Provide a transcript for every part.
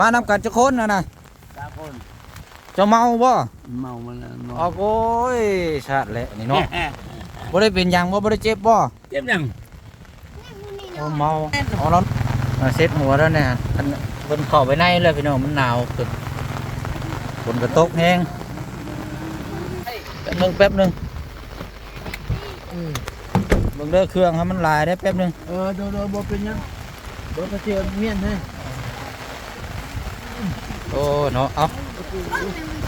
มานำกันจะคนนะนะสามคนเจะเมาบ่เมามาแล้วเมาออกโอ้ยชาติแหละนี่เนาะบ่ได้เป็นหยังบ่บ่ได้เจ็บบ่เจ็บยังโอ้เมาเอาแล้วมาเซ็ตหัวแล้วเนี่ยอันเพิ่นเข้าไปในเลยพี่น้องมันหนาวขึ้นฝนก็ตกแฮงแป๊บหนึงแป๊บหนึงเบิ่งเด้อเครื่องให้มันหลายได้แป๊บหนึงเออโดนโดนบ่เป็นยังโดนกระเทียมเมียนให้ โอ้เนาะ เอา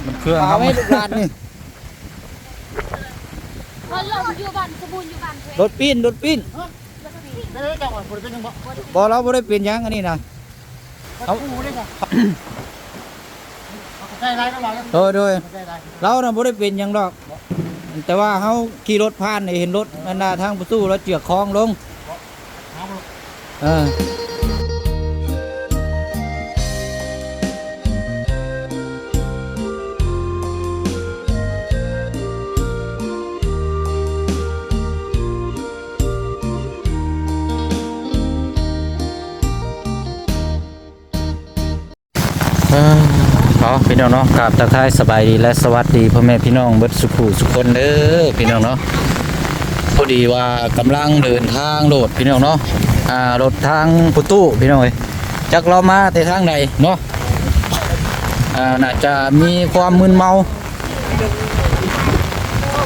มันเครื่องเขาไม่ลูกหลานนี่คนลมอยู่บ้านสบูนอยู่บ้านรถปีนรถปีนเด้อจังหวะบ่เป็นยังบ่บ่เราบ่ได้เป็นหยังอันนี้นะเอาคู่ได้จ้ะใช่ไรก็ว่ากันโดยโดยใช่ไรเราน่ะบ่ได้เป็นหยังดอก แต่ว่าเฮาขี่รถผ่านนี่เห็นรถนั่นน่ะทางประตูแล้วเจือกคลองลงเอาบ่ เออ เอาพี่น้องเนาะกราบทักทายสบายดีและสวัสดีพ่อแม่พี่น้องเบิดสุขุสุขคนเด้อพี่น้องเนาะพอดีว่ากำลังเดินทางโหลดพี่น้องเนาะอ่ารถทางประตูพี่น้องเอ้ยจักเรามาแต่ทางใดเนาะอ่าน่าจะมีความมึนเมา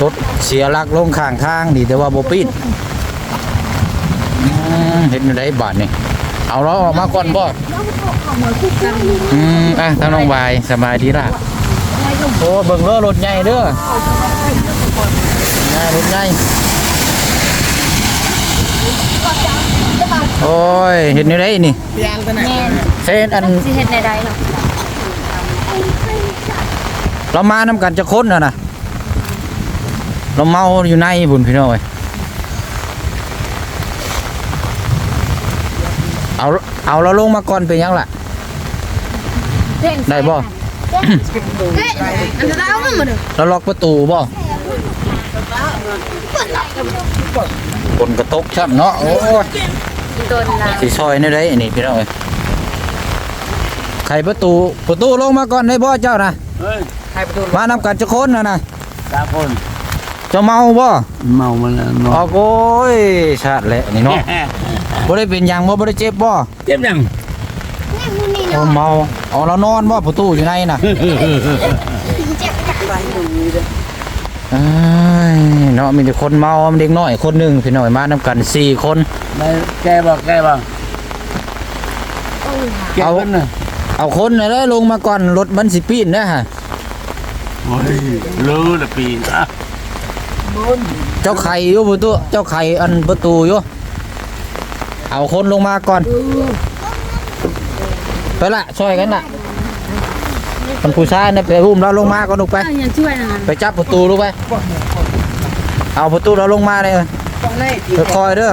รถเสียหลักลงข้างทางดีแต่ว่าบ่ปิดเห็นอยู่ได้บาทนี่ เอาเราออกมาก่อนบ่อืมอะทางน้องบายสบายดีล่ะโอ้เบิ่งเด้อรถใหญ่เด้อใหญ่รถใหญ่โอ้ยเห็นอยู่ได้นี่ยางตัวไหนแม่นเส้นอันสิเฮ็ดในใดหรอเรามานำกันจะค้นน่ะนะเราเมาอยู่ในบุญพี่น้องเอ้ย เอาเอาเราลงมาก่อนเป็นยังล่ะ ได้บ่เฮ้ยอันจะเอามันมาเด้อเราล็อกประตูบ่ฝนกระตกช่ำเนาะโอ้ยโดนลาสิซอยนี่ได้อันนี้พี่น้องเอ้ยไขประตูประตูลงมาก่อนได้บ่เจ้านะเฮ้ยใครประตูมานำกันจะค้นน่ะนะสามคนเจะเมาบ่เมามาแล้วเมาออกโอ้ยชาติแหละนี่เนาะ บ่ได้เป็นหยังบ่บ่ได้เจ็บบ่เจ็บยังโอ้เมาเอาแล้วนอนบ่ประตูอยู่ในน่ะเอ้ยเนาะมีแต่คนเมามีเด็กน้อยคนหนึงพี่น้อยมานํกันสี่คน ได้แก้บ่แก้บ่แก้เอากันน่ะเอาคนน่ะแล้วลงมาก่อนรถมันสิปีนนะฮะโอ้ยรู้ละปีอะเจ้าไข่อยู่ประตูเจ้าไข่อันประตูอยู่ เอาคนลงมาก่อนไปละช่วยกันน่ะคนผู้ชายน่ะไปอุ้มเราลงมาก่อนลูกไปเอาอย่าช่วยนะไปจับประตูลูกไปเอาประตูเราลงมาเลยคอยๆเด้อ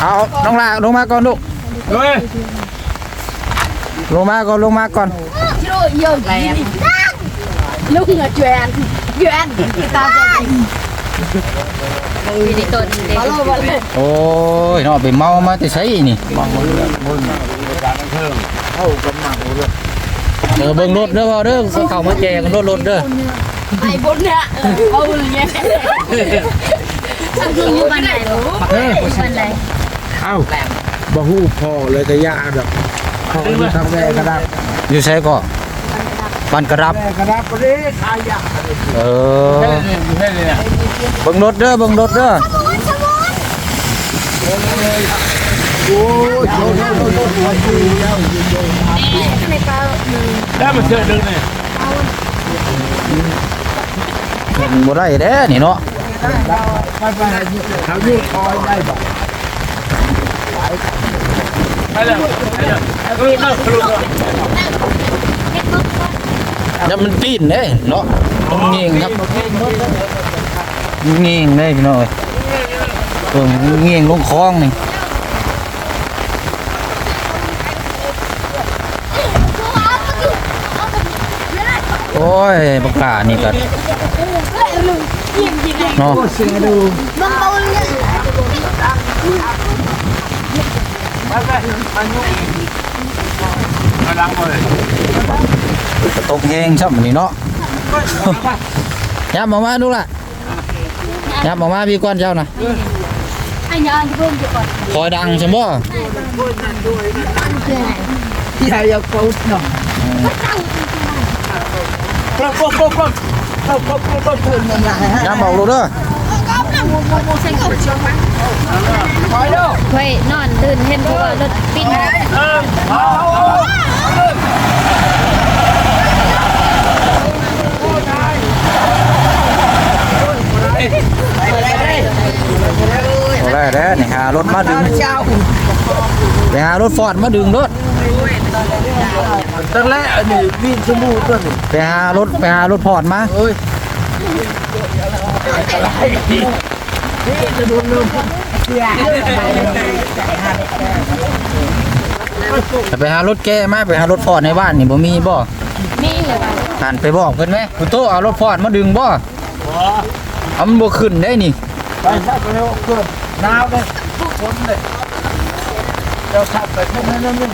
เอาน้องลาลงมาก่อนลูกเฮ้ยลงมาก่อนลงมาก่อนชิโร่เยอะแรงลูกเหงือแจนแจนตามใจ อยู่ในต้นเด็กโอ้ยเนาะไปเมามาแต่ใช้นี่มองมาเรื่อการเทิงเข้ากำลังเรื่องเออเบิ่งรถเด้อพ่อเด้อเข้ามาแจกรถรถเด้อไอ้บนเนี่ยเอาเลยเนี่ยคืออยู่บ้านไหนลูกบ้านไหนเอ้าบ่ฮู้พอเลยแต่ยาดอกเขาอทางแม่กระดับอยู่ใช้ก็ บ้านกระดับแม่กระดับบ่ได้ขายยาเออแค่นี้แค่นี้เนี่ยเบิ่งรถเด้อเบิ่งรถเด้อโอ้ยโดนโดนโดนโดนเจ้าในกาได้มาเจอหนึ่งเนี่ยบ่ได้เด้อนี่เนาะไปไปเขายืดคอยได้บ่ไปแล้วไปแล้วไปแล้วไปแล้ว แล้วมันปีนเด้เนาะมันเงียงครับเงียงเด้พี่น้องเอ้ยเออมันเงียงลงคลองนี่โอ้ยปากกานี่ก็เนาะเสียดูบังเบาเนี่ย กระตกแห้งช่ำนี่เนาะ ยับออกมาดูล่ะยับออกมาพี่ก้อนเจ้านะคอยดังใช่ไหมที่ไหนเอาโค้ชเนาะกล้องกล้องกล้องกล้องกล้องกล้องกล้องเถินยังไงฮะยับออกดูเด้อเฮ้ยนอนตื่นเห็นเพราะว่ารถปิ้นารถมาดึงเจ้าไปหารถฟอร์ดมาดึงรถตั้งแต่อันนี้วิ่งสมูทตัวนี้ไปหารถไปหารถฟอร์ดมาเอ้ยไปหารถแก้มาไปหารถฟอร์ดในบ้านนี่บ่มีบ่มีเลยว่ะหันไปบอกเพิ่นไหมคุณโตเอารถฟอร์ดมาดึงบ่เอามันบ่ขึ้นได้นี่ไปสักเร็วเกินหนาวเลย ฝนเลยเจ้าขับไปแค่นั้นนึง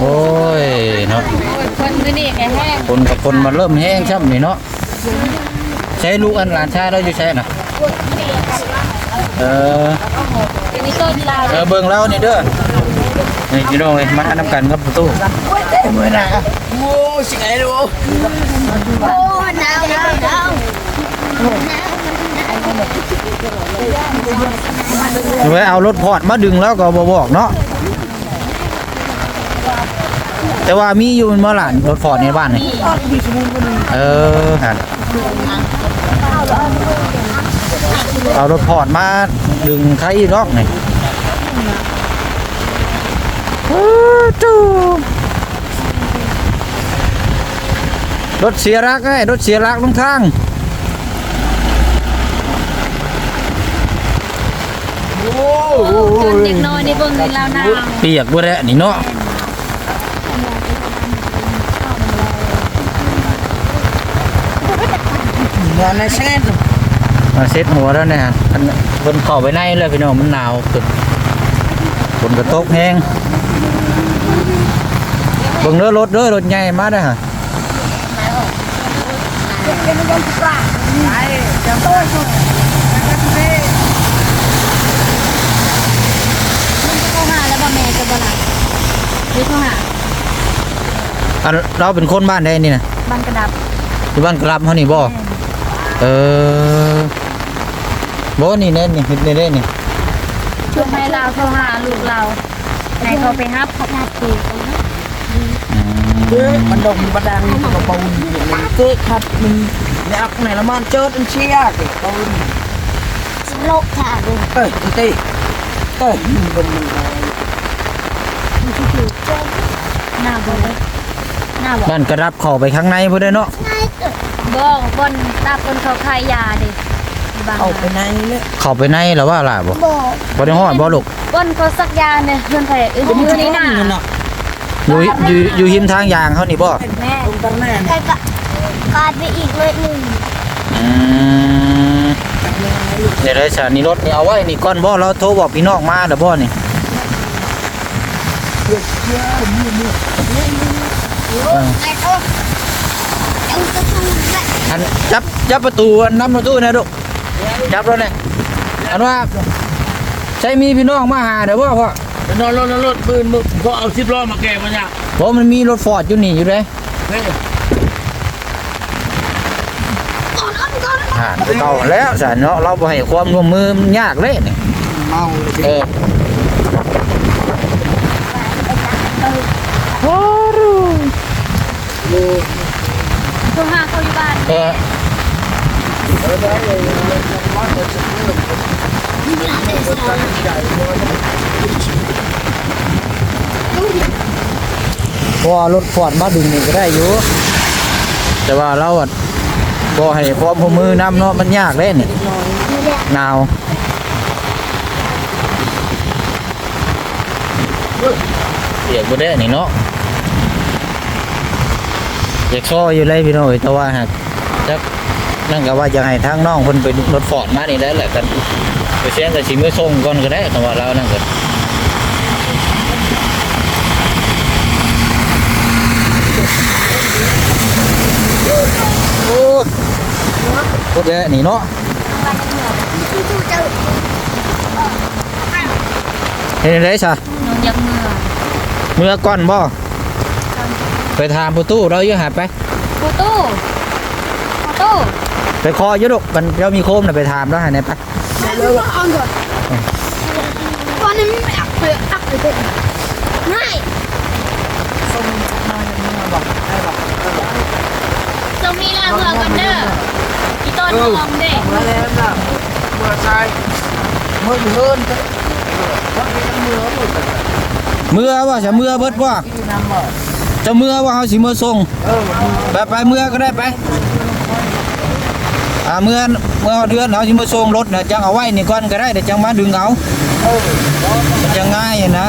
โอ้ยเนาะคนมือนี่แกแห้งคนกับคนมันเริ่มแห้งช่ำนี่เนาะใช้ลูกอันหลานชายเราอยู่ใช่น่ะเออมีต้นลาวเออเบิ่งเรานี่เด้อนี่พี่น้องเอ้ยมานํกันกับประตูเต็มเลยนะโอ้สิไงดูโอ้หนาวหนาวหนาว ไว้เอารถพอร์ตมาดึงแล้วก็บ่บอกเนาะแต่ว่ามีอยู่เมื่อหลานรถฟอร์ดในบ้านนี่เออเอารถพอร์ตมาดึงใครอีกรอกนี่อ้จูรถเสียรักไงรถเสียรักลงทาง จนเด็กน้อยในเบิ่งในลาวหนาวเปียกบ่แล้วนี่เนาะงานในเส้นมาเซ็ตหัวแล้วเนี่ยอันบนเข้าไปในเลยพี่น้องมันหนาวตึกฝนกระตกแห้งเบิ่งเด้อรถเด้อรถใหญ่มาเด้อฮะเข้าหาแล้ว บ่แม่จะบ่ล่ะหรือเข้าหาอันเราเป็นคนบ้านใดนี่นะบ้านกระดับอยู่บ้านกลับเฮานี่บ่เออบ่นี่แน่นี่เฮ็ดได้นี่ช่วงให้เราเข้าหาลูกเราให้เขาไปฮับเขาฮับตีอืมเอ้ยมันดงบันดังกระเป๋าเก๊ขัดมันเนี่ยอักไหนละมันเจอเป็นเชียร์กระเป๋าโลกค่ะดูเอ้ยตีเอ้ยมัน เป็นมันหน้าบ่เลยหน้าบ่บ้านกระรับเข้าไปข้างในพุ่นเด้อเนาะบ่บนตาคนเขาขายยาดิบางเอาไปไหนเนี่ยเข้าไปในแล้วว่าล่ะบ่บ่ได้ฮอดบ่ลูกบนเขาสักยาเนี่ยเพื่อนไผเอ้ยมือนี่น่ะเนาะอยู่อยู่อยู่หิมทางยางเฮานี่บ่แม่ตรงกันแน่ใครก็กาดไปอีกเลยหนึ่งอืมเดี๋ยวเลยสถานีรถนี่เอาไว้นี่ก่อนบ่เราโทรบอกพี่น้องมาเด้อบ่นี่ไอ้โอ้ยังจะทำอะไรอันจับจับประตูอันน้ำประตูนะลูกจับรถเลยอันว่าใช้มีพี่น้องมาหาเดี๋ยวว่าพ่อนอนรถนอนรถปืนมึงก็เอาสิบล้อมาแกมันเนี่ยเพราะมันมีรถฟอร์ดอยู่นี่อยู่เลยเฮ้ยหาเก่าแล้วสารเนาะเราบ่ให้ความร่วมมือมันยากเลยนี่เมาเลยเออ โทร หาเขาออรถฟอร์ดมาดึงนี่ก็ได้อยู่ แต่ว่าเราอะบ่ให้ความร่วมพมือน้ำเนาะมันยากเลยนี่หนาวเสียบ่ได้นี่เนาะ อยากซ้ออยู่เลยพี่น้อยแต่ว่าหากจักนั่นก็ว่าจะให้ทางน้องเพิ่นไปรถฟอร์ดมานี่แล้วแหละกันไปเสียงกับสิมือส่งก่อนก็ได้คำว่าเรานั่นก็โอ้โคตรแย่นี่เนาะเห็นได้ซะหนูยักมือเมื่อก่อนบ่ ไปถามประตูเราอยู่หาไปปูตู้ปูตู้ไปคออยู่ดอกมันเรามีโคมน่ะไปถามแล้วหาไหนไปเอาก่อนตอนนี้ไม่อักเลยอักเลยง่ายส่งมาอย่างนี้มาบอกให้บอกให้บอกตรงนี้ละเมื่อกันเด้ออีต้นมองเด็กมาแล้วนะเมื่อใช่เมื่อเฮิร์นก็ว่ามีน้ำมือหมดเลยเมื่อว่าจะเมื่อเบิดว่าที่น้ำบ่ จะเมื่อว่าเฮาสิเมื่อส่งเออไปไปเมื่อก็ได้ไปอ่าเมื่อเมื่อเดือนเฮาสิเมื่อส่งรถน่ะจังเอาไว้นี่ก่อนก็ได้เดี๋ยวจังมาดึงเอาเออมันจะง่ายนะ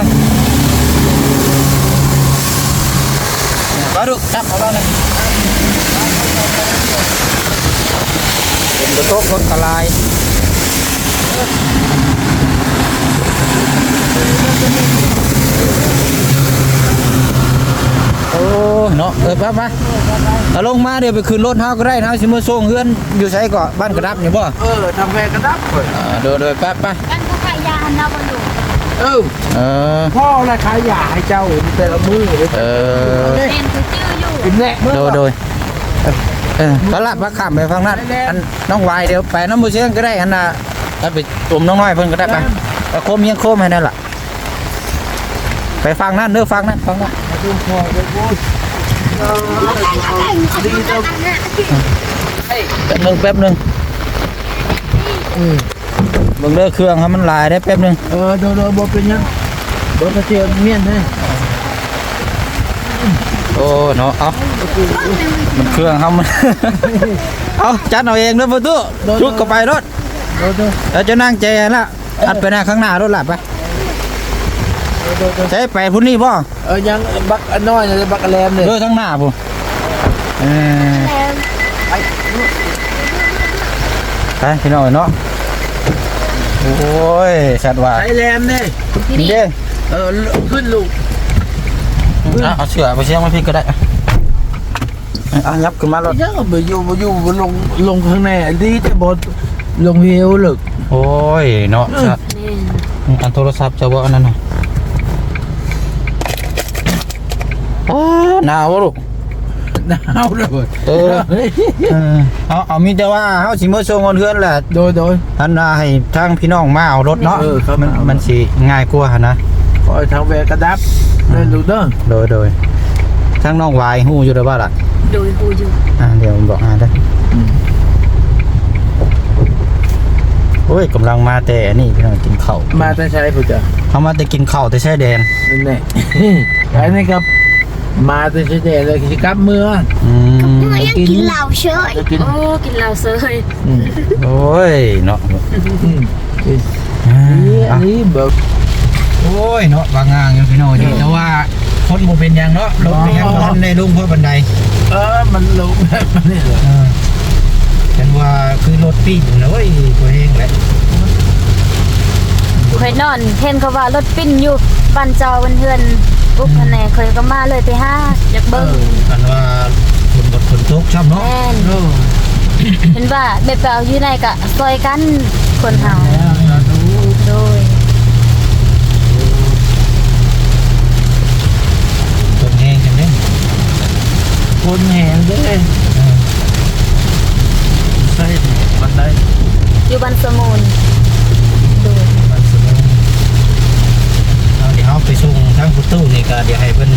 มาดูจับเอาแล้วนะเป็นกระทบรถกระลาย โอ้เนาะเออไปไปเอาลงมาเดี๋ยวไปขึ้นรถเฮาก็ได้เฮาสิมาส่งเฮือนอยู่ไสก็บ้านกระดับนี่บ่เออทำแพกระดับเลยอ่าโดยโดยไปไปกันก็ขายยาหันเราไปดูเออเออพ่อละขายยาให้เจ้าแต่ละมือเลยเออเล่นคือชื่ออยู่กินแน่เมื่อโดยโดยเออตลาดพระขามไปฟังนั้นอันน้องวายเดี๋ยวไปน้ำมือเชียงก็ได้อันน่ะแล้วไปตุ่มน้องน้อยเพิ่นก็ได้ไปไปโคมเมียงโคมให้นั่นล่ะ ไปฟังนั่นเด้อฟังนั่นฟังนั่นดูพอเลยโว้ยเออดีจังแป๊บหนึงแป๊บหนึงอืมเบิ่งเด้อเครื่องให้มันหลายได้แป๊บหนึงเออโดยโดยบ่เป็นหยังบ่กระเทียมเมียนให้โอ้เนาะเอามันเครื่องเฮามัน เอาจัดเอาเองเด้อประตูชุกก็ไปรถโดยโดยแล้วจะนั่งใจละอัดไปหน้าข้างหน้ารถล่ะไปโดยโดย ใช้ไปพุ่นนี่บ่เออยังบักอันน้อยเลยบักแลมเลยเด้อข้างหน้าพุ่นเออไปพี่น้องเนาะโอ้ยสัตว์ว่าไอแลมเนี่ยนี่เด้เออขึ้นลูกอะเอาเสือไปเชียงมาพี่ก็ได้อะยับขึ้นมารถยังไปอยู่ไปอยู่บนลงลงข้างในดีแต่บดลงเฮวลึกโอ้ยเนาะสัตว์อันโทรศัพท์จะว่าอันนั้นน่ะ อ้าหนาวลูกหนาวเลยเออเออเอาเอามีแต่ว่าเฮาสิมื้อส่งเงินเฮือนแหละโดยโดย อันน่ะให้ทางพี่น้องมาเอารถเนาะเออครับ มันมันสิง่ายกว่าหั่นนะ คอยทางแวกระดับเลยลูกเด้อโดยโดยทางน้องวายฮู้อยู่เด้อว่าล่ะ โดยกูอยู่อ่าเดี๋ยวผมบอกอ่าได้โอ้ยกำลังมาแต่อันนี่พี่น้องกินข้าวมาแต่ใช้ผู้จ้ะเขามาแต่กินข้าวแต่แช่แดนนั่นแหละ อันนี้ครับ มาแต่ใช้แต่เลยกิจกรรมเมื่ออืมกินเหล้าเฉยกินโอ้กินเหล้าเฉยอืมโอ้ยเนาะอืมกินอ่นี่อัะนนี้แบบโอ้ยเนาะบางงานอยู่พี่น้องอยู่แต่ว่าคนบ่เป็นหยังเนาะลงไปยังทันในลุงเพราะบันไดเออมันลงแบบมันนี่เหรอเออเห็นว่าคือรถปิ้งนะเว้ยตัวเองแหละเคยนอนเห็นเขาว่ารถปิ้นอยู่บ้านจอวันเทือน ปุ๊บคะแนนเคยก็มาเลยไปห้าอยากเบิ้งอันว่าคนบดคนตกช่ำเนาะแม่นเออเห็นว่าแบบเอาอยู่ในกะซอยกันคนเฮาแล้วเราดูโดยตัวเองกันเด้คนแหงเด้อใช่บันไดอยู่บ้านสมุนโดยมันสนุกเอาเดี๋ยวเราไปส่ง ทางประตูนี่ก็เดี๋ยวให้เพิ่น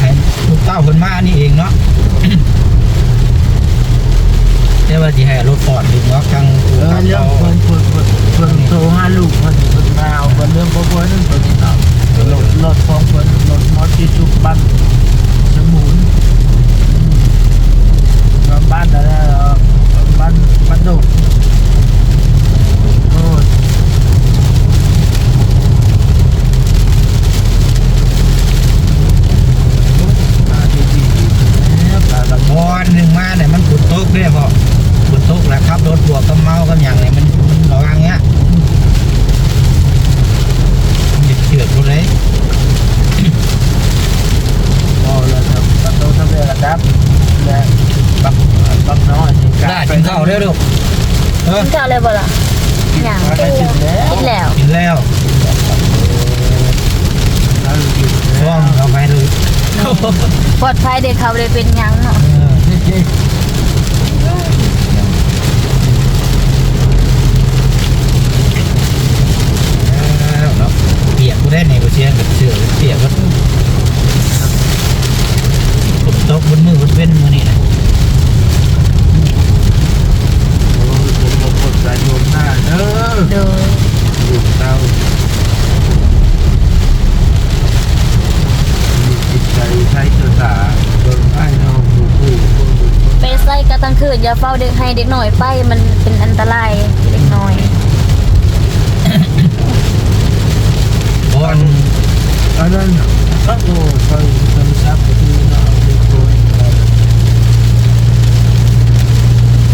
ให้ลูกเต้าเพิ่นมานี่เองเนาะแต่ว่าสิให้รถฟอร์ดดึงเนาะทางเออเรื่องคนคนคนคนโทรหาลูกคนคนมาเอาคนเรื่องพ่อพ่อนั่นคนนี้เนาะรถรถของคนรถมอเตอร์ไซค์บ้านสมุนบ้านอะไรบ้านบ้านดุโอ้ย ตาดีๆแล้วตาละ พอหนึ่งมาเนี่ยมันฝนตกเด้พอฝนตกแล้วครับรถบวกกับเมากับอย่างเนี่ยมันมันระวังเงี้ย อืม กินข้าวเลยบ่ล่ะยัง มาได้กินแล้ว กินแล้ว กินแล้ว เรากิน ช่วงเอาไปเลย ปลอดภัยเด็กเขาเลยเป็นหยังเนาะเออแล้วเนาะเปียกกูได้ในกูเชียงกับเสือเปียกก็ฝนตกบนมือบนเว้นมือนี่นะโอ้ยผมบอกคนใจโยมหน้าเด้อโดย อยู่เตาจิตใจใช้ภาษาโดนไอ้น้องผู้ผู้ผู้ ไปใส่ กระตังคืนอย่าเฝ้าเด็กให้เด็กหน่อยไป มันเป็นอันตรายเด็กน้อยเพราะอันอันนั้นก็โอ้ใช้โทรศัพท์ที่เราเอาไปโทร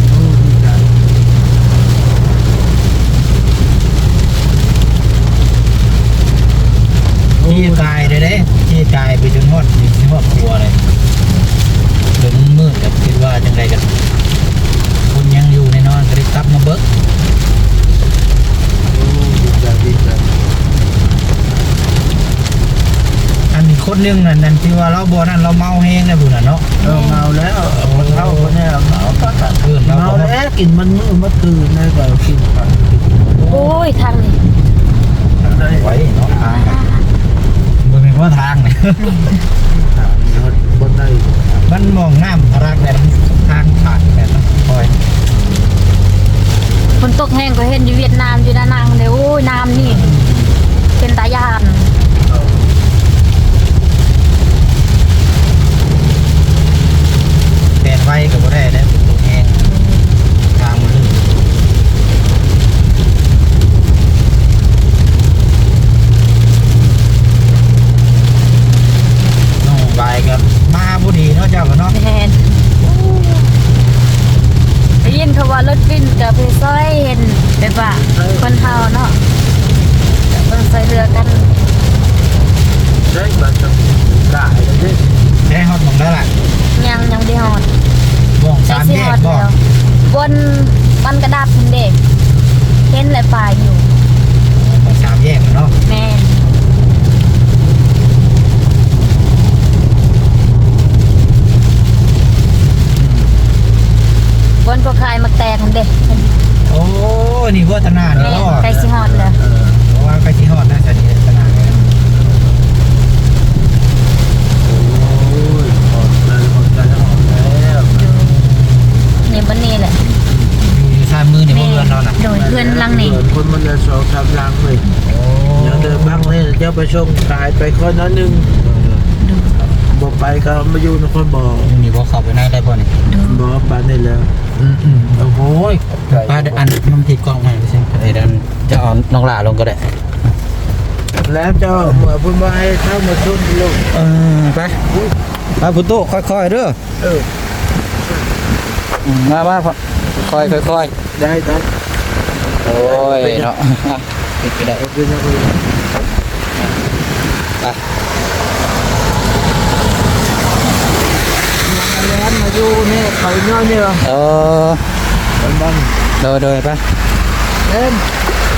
โอ้ดีใจที่กายเลยเด้ที่กายไปจนหมดนี่จนหมดครัวเลยจ นมืดกับคิดว่าจังไรกันคนยังอยู่ในนอนก็ได้กลับมาเบิกโอ้ดีใจดีใจอันนี้คนหนึงนั่นนั่นที่ว่าเราบ่นั่นเราเมาแห้งนะบุญน่ะเนาะเออเมาแล้วคนเท่าคนเนี้ยเมาก็ตัดคืนเราเมาก็แล้วกินมันมื้อเมื่อคืนนี่ก็กินไปโอ้ยทางนี้ได้ไว้เนาะทางบ่แม่นว่าทางนี่ถามยอดบนได้มันมองน้ำรักแบบทางผ่านแบบนั้นคอยฝนตกแห้งก็เห็นอยู่เวียดนามอยู่นานางเลยโอ้ยน้ำนี่ เป็นตายานแดนไว้ก็บ่ได้เป็นตัวแห้งทางมันลื่นน้องบายก็มาบ่ดีเนาะเจ้าก็เนาะแทนได้ยินเขาว่ารถฟินกับเพซอยเห็นแบบว่าคนเฮาเนาะต้องใส่เรือกันได้มาจากกายเลยดิแท้ฮอดหมองได้ล่ะยังยังได้ฮอดบ่องใส่สามสิแยฮกอดบ่แล้วบนบันกระดาษพุ่นเด็กเห็นและป่ายอยู่บ่องสามแยกเนาะแม่น บนก็คายมักแตกหั่นเด็กโอ้นี่วัฒนาแม่เนาะนใกล้สิฮอดแล้วเพราะว่าใกล้สิฮอดนะจะนี่วัฒนาเนี่ยโอ้ยขอบเลยขอบใจทั้งหมดแล้วนี่บันนี้แหละอยู่ซ้ายมือนี่บ่เรือนเนาะน่ะโดยเพื่อนหลังนี่คนมันเลยสองสามลังเลยโอ้ยังเดินบ้างเลยเจ้าไปชมกายไปคนนั้นหนึ่ง บอกไปก็มาอยู่นครบอกนี่บ่เข้าไปในได้บ่นี่บอกไปนี่แล้วอืมอืมโอ้โหป้าอันมันติดกล้องให้ดิซิไอ้ดันจะเอาน้องหลาลงก็ได้ แล้วเจ้าเหมือนพูดว่าให้เข้ามาชุนลูกเออไปไปพุตุค่อยๆเด้อเอออืมมามาค่อยๆค่อยได้ครับๆโอ้ยเนาะติดไปได้โอเคนะคุณไป แล้วมา อยู่นี่เขาเนาะเนี่ยเออมันบ้างโดยโดยไปเอ็ม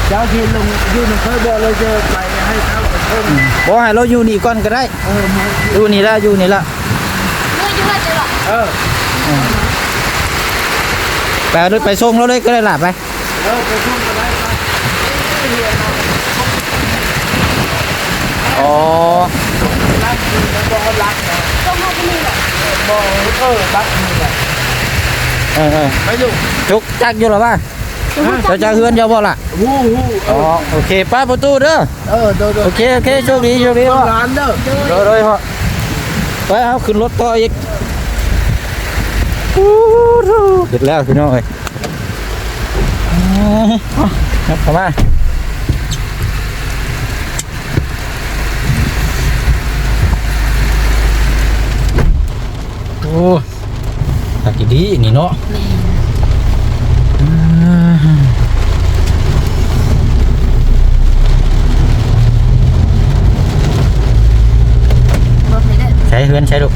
เจ้าที่ลงอยู่ในเคยบอกเราจะไปให้เข้ากับคนบ่ให้เราอยู่นี่ก่อนก็ได้เออมาอยู่นี่ละอยู่นี่ละเมื่ออยู่ว่าจะหรอเออไปเอาเลยไปส่งเราเลยก็ได้ล่ะไปเออไปช่วงก็ได้ไปอ๋อรักคือมันบอกรักนะ ต้องมาที่นี่แหละ บอกเออรักนี่แหละเออเออไปอยู่จุกจักอยู่หรอป่ะจะจะเฮือนเจ้าบ่ล่ะวู้วู้เออ๋ออโอเคไป้าประตูเด้อเออโดนโดโอนเคโอเคโชคดีโชคดีพ่อร้านเด้อโดยโดยพ่อไปเอาขึ้นรถต่ออีกเด็ดแล้วพี่น้องเอ้ยครับเข้ามา อ้ตักดีนี่เนาะใช้เฮือนใช้ลูก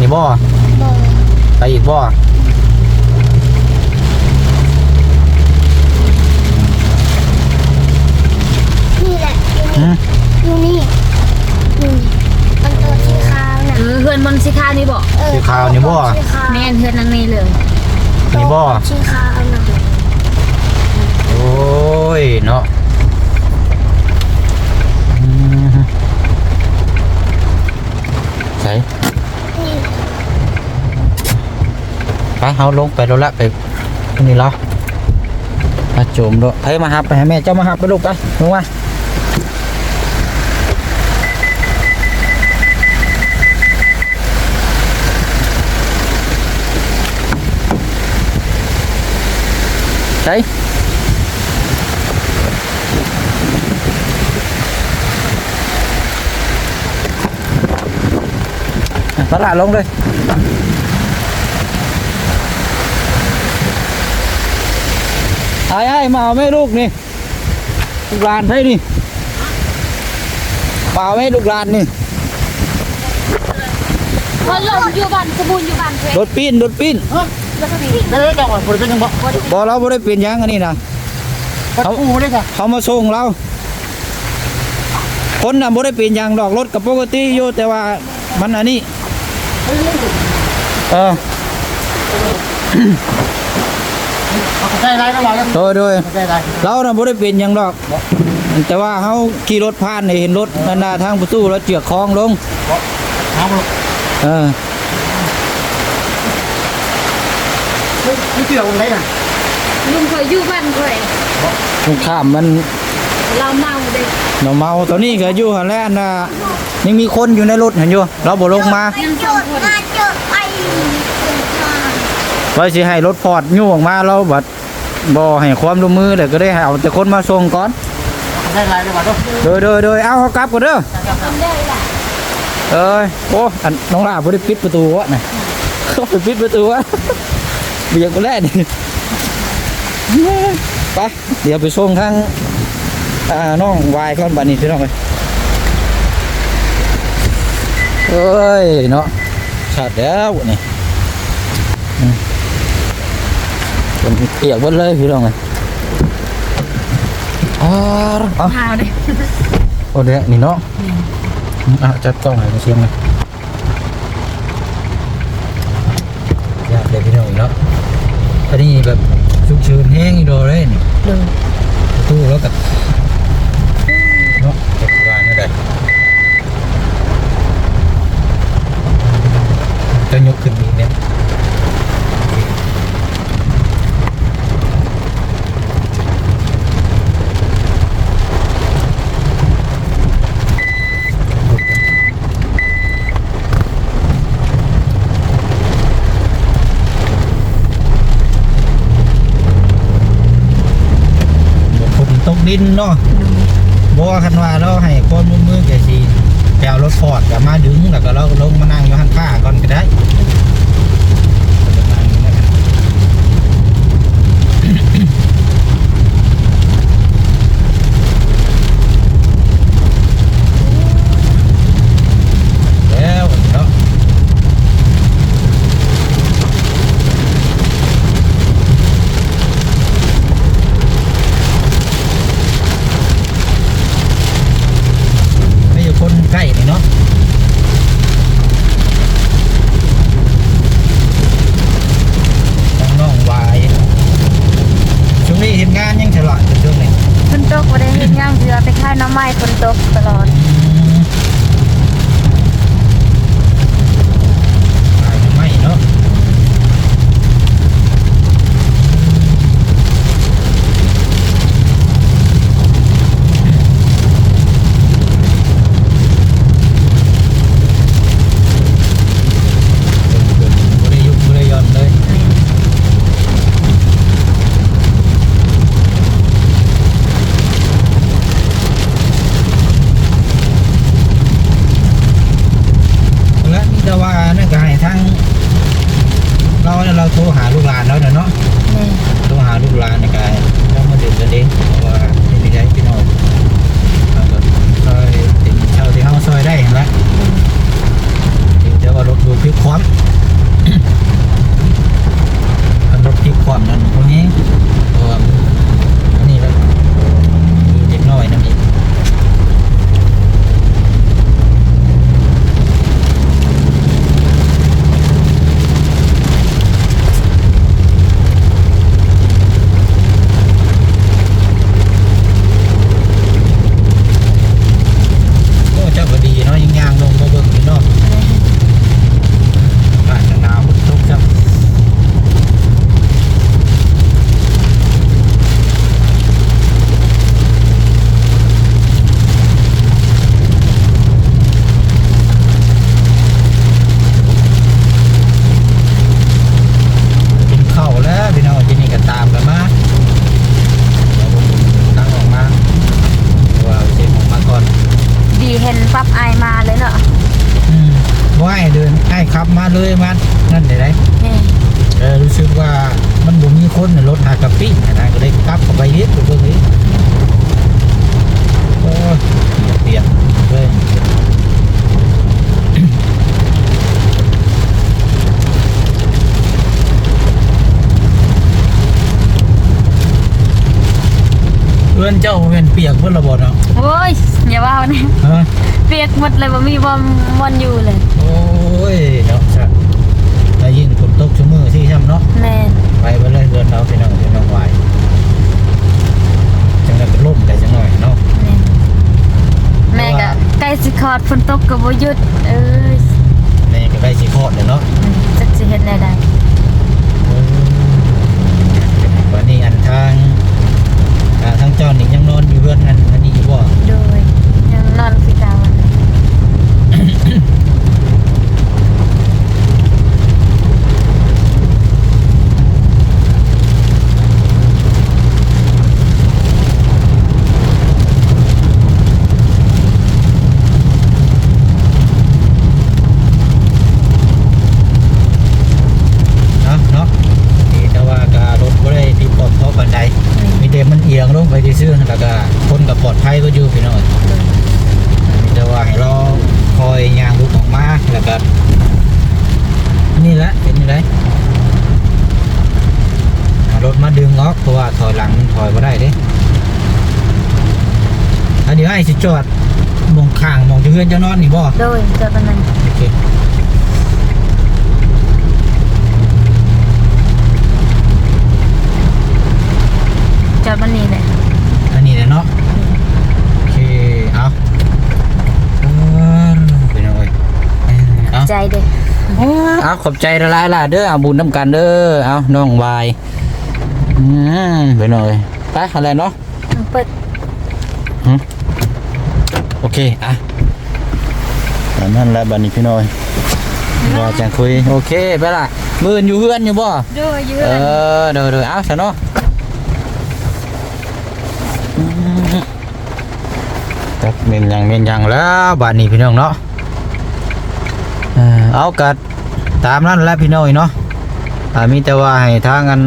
นี่บ่ไปอีกบ่อนี่แหละอยู่นี่าวนี่บอกสีขาวนี่บ่ สีขาวแม่นเพื่อนนั่นนี่เลยนี่บ่ สีขาวนะโอ้ยเนาะใส่ไปเฮาลงไปแล้วละไปนี่เหรอมาโจมด้วยเฮ้ยมาหับไปให้แม่เจ้ามาหับไปลูกไปลงมา ใส่ตลาดลงเลยไอ้ไอ้มาเอาแม่ลูกนี่ลูกหลานใช่นี่มาเอาแม่ลูกหลานนี่พอลมอยู่บ้านสมุนอยู่บ้านเพื่อนรถปีนรถปีน แล้วก็มีได้จังหวัดบ่ได้เป็นจังบ่บอเราไม่ได้เปลี่ยนหยังอันนี้นะปัดกูได้จ้ะเขามาส่งเรา คนน่ะไม่ได้เปลี่ยนหยังดอกรถกับปกติอยู่แต่ว่ามันอันนี้เออเอาใจไรนะบ่าวโดยโดยเอาใจไรเราน่ะไม่ได้เปลี่ยนหยังดอก แต่ว่าเขาขี่รถผ่านนี่เห็นรถนั่นน่ะทางประตูแล้วเจือกคลองลง เอาบ่เออ นี่เกี่ยวกับไหนน่ะลุงเคยอยู่บ้านเคยลูกข้ามมันเราเมาเด็กหน่อเมาตอนนี้ก็อยู่หันแล้วนะยังมีคนอยู่ในรถเห็นอยู่เราบ่ลงมายังสองคนไว้สิให้รถพอร์ตยู่ออกมาเราบัดบ่ให้ความร่วมมือเลยก็ได้ห้เอาแต่คนมาส่งก่อนเอาใจไรนะบ่าวโดยโดยโดยเอาเขากลับก่อนเด้อเอ้ยโอ้อันน้องลาบ่ได้ปิดประตูวะน่ะเขาไปปิดประตูวะ เบียงกูแล่นี่ไปเดี๋ยวไปส่งทางอ่าน้องวายก่อนบัดนี้พี่น้องเอ้ยเอ้ยเนาะขาดแล้วนี่เป็นเปียกหมดเลยพี่น้องเลยอ๋อเอาพาวเลยโอ้เดี๋ยวนี่เนาะอะจัดกล้องให้มาเชียงเลยยากเลยพี่น้องอีกเนาะต อนนี้แบบชุกชื้นแห้งอีโดเลยนี่ประตู้แล้วกับเนาะเก็บว่านี่ได้จะยกขึ้นอีกเนี่ย ฝนตก ดินเนาะบ่ว่าคันว่าเราให้คนมือมือแก่สิแปลรถฟอร์ดกลับมาดึงแล้วก็เราลงมานั่งอยู่หันข้าก่อนก็ได้ พื่อนเจ้าเป็นเปียกเพื่อนระบเนาะโอ้ยอย่าว่านะฮะเปียกหมดเลยบ่มีบ่มอนอยู่เลย โอ้ยเนาะซะแล้วยิ่งฝนตกชั่วมือที่ช่ำเนาะแม่นไปไปเลยเดินเราพี่น้องพี่น้องไหวจังได้เป็นล่มได้จังหน่อยเนาะแม่นแม่ก็ใกล้สิคลอดฝนตกก็บ่หยุด เอ้ยนี่ก็ใกล้สิคลอดเลยเนาะจักสิเฮ็ดแนวใดเออวันนี้อันทางอ่า ทางเจ้านี่ยังนอนอยู่เพื่อนอันอันนี้อยู่บ่โดยยังนอนคือเก่า เนาะเนาะนี่แต่ว่าก็รถบ่ได้พิปอดเพราะบันไดมีแต่มันเอียงลงไปซื่อๆแล้วก็คนก็ป ลอดภัยก็อยู่พี่น้องมีแต่ว่าให้เราคอยย่างลุกออกมาแล้วก็นี่แหละเป็นยังไงรถมาดึงออกเพราะว่าถอยหลังมันถอยมาได้เด้อันเดี๋ยวให้สิจอดมองข้างมองจะเพื่อนเจะนอนนี่บ่โดยเจ้าตอนนั้นโอเคจอดบันนี้แหละอันนี้แหละเนาะโอเคเอาเอาไปหน่อยเอา ใจเด้อเอาขอบใจละลายล่ะเด้อเอาบุญน้ำกันเด้อเอาน้องวายอืมไปหน่อยไปอะไรเนาะเปิดโอเคอะอันนั่นแหละบัดนี้พี่น้อยว่าจังคุยโอเคไปละมือนอยู่เฮือนอยู่บ่โดยยืเอนอเดี๋ยวเดี๋ยวเอาซะเนาะจักเมนยังเมนยังแล้วบัดนี้พี่น้องเนาะ เอากัดตามนั้นแหละพี่น้อยเนาะอ่ามีแต่ว่าให้ทางกัน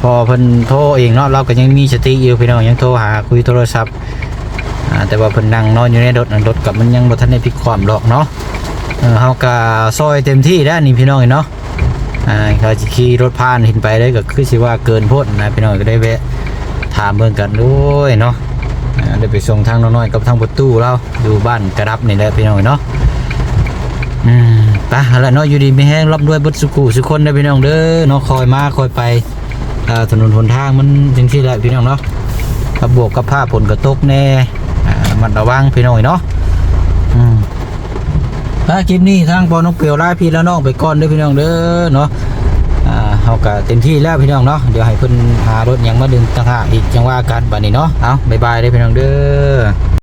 พอเพิ่นโทรเองเนาะเราก็ยังมีสติอยู่พี่น้องยังโทรหาคุยโทรศัพท์แต่ว่าเพิ่นนั่งนอนอยู่ในรถรถกับมันยังบ่ทันได้พลิกความหรอกเนาะเฮาก็ซอยเต็มที่แล้วนี่พี่น้องเนาะอ่าเขาจะขี่รถผ่านเห็นไปได้ก็คือสิว่าเกินพดนนะพี่น้อยก็ได้แวะถามเบิ่งกันด้วยเนาะได้ไปส่งทางน้อยๆกับทางประตูเราอยู่บ้านกระดับนี่แหละพี่น้อยเนาะอืม ปเอาละเนาะอยู่ดีไม่แห้งรับด้วยบดสุกุสุคนได้พี่น้องเด้อเนาะคอยมาคอยไปถนนหนทางมันจังที่แหละพี่น้องเนาะกับบวกกับผ้าผลกระตกแน่อ่ามันระวังพี่น้อยเนาะอืมถ้าคลิปนี้ทางปอน้องเปียวไลาพี่แล้วน้องไปก่อนเด้อพี่น้องเด้อเนาะอ่าเฮาก็เต็มที่แล้วพี่น้องเนาะเดี๋ยวให้เพิ่นหารถยังมาดึงต่างหากอีกจังว่ากันบัดนี้เนาะเอาบ๊ายบายเด้อพี่น้องเด้อ